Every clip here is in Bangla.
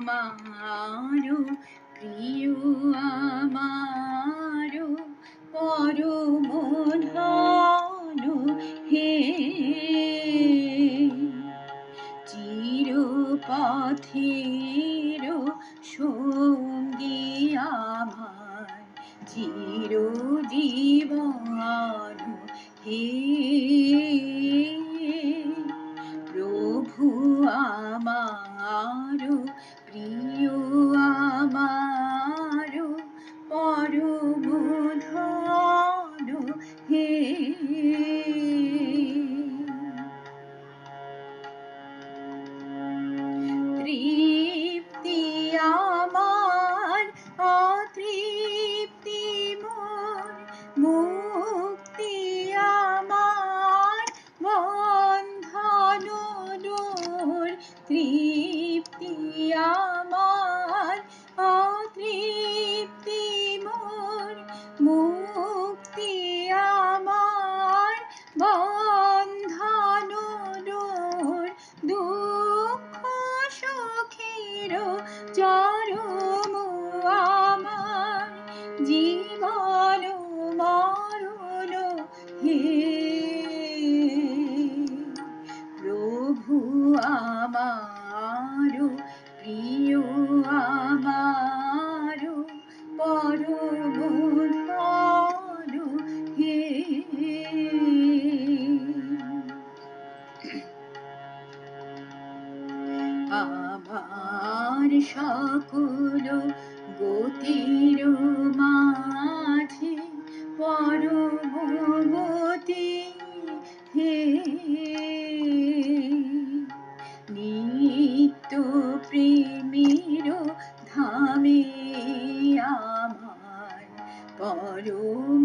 আমার প্রিয় আমার পরম ধন হে চির পথের সঙ্গী আমার চির জীবন হে তৃপ্তি আমার, অতৃপ্তি মোর। মুক্তি আমার বন্ধন দূর দুঃখ সুখের চরম আমার, জীবন মরণ হে। প্রভু আমার প্রিয় আমার পরম ধন হে। আমার সকল গতির মাঝে পরম গতি প্রেমের ধামে আমার পরম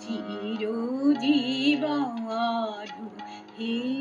আমার চির জীবন হে